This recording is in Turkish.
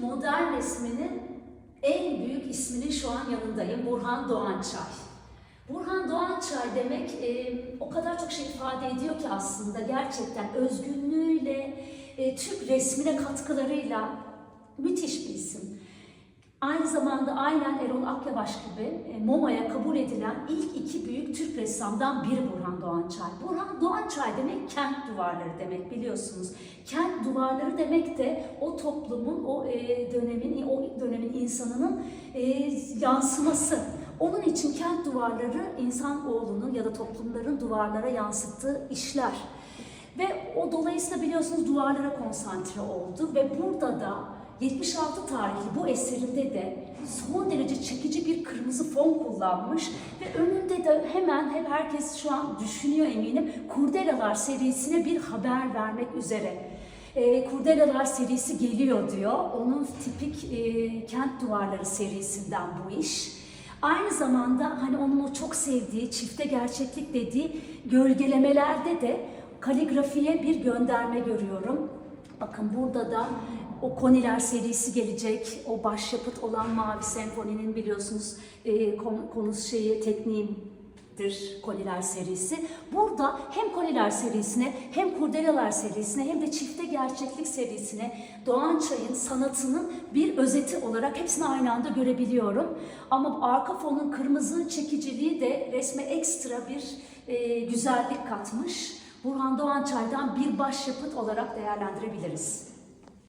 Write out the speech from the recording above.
Modern resminin en büyük isminin şu an yanındayım. Burhan Doğançay. Burhan Doğançay demek e, o kadar çok şey ifade ediyor ki aslında gerçekten özgünlüğüyle, e, Türk resmine katkılarıyla müthiş. Aynı zamanda aynen Erol Akyavaş gibi e, MoMA'ya kabul edilen ilk iki büyük Türk ressamdan biri Burhan Doğançay. Burhan Doğançay demek kent duvarları demek biliyorsunuz. Kent duvarları demek de o toplumun, o e, dönemin, o dönemin insanının e, yansıması. Onun için kent duvarları insanoğlunun ya da toplumların duvarlara yansıttığı işler. Ve o dolayısıyla biliyorsunuz duvarlara konsantre oldu ve burada da 76 tarihli bu eserinde de son derece çekici bir kırmızı fon kullanmış ve önünde de hemen hep herkes şu an düşünüyor eminim Kurdelalar serisine bir haber vermek üzere. E, Kurdelalar serisi geliyor diyor. Onun tipik e, kent duvarları serisinden bu iş. Aynı zamanda hani onun o çok sevdiği, çifte gerçeklik dediği gölgelemelerde de kaligrafiye bir gönderme görüyorum. Bakın burada da o koniler serisi gelecek. O başyapıt olan Mavi Senfoni'nin biliyorsunuz e, konu, konusu şeyi tekniğidir koniler serisi. Burada hem koniler serisine hem kurdelalar serisine hem de çifte gerçeklik serisine Doğan Çay'ın sanatının bir özeti olarak hepsini aynı anda görebiliyorum. Ama arka fonun kırmızı çekiciliği de resme ekstra bir e, güzellik katmış. Burhan Doğançay'dan bir başyapıt olarak değerlendirebiliriz.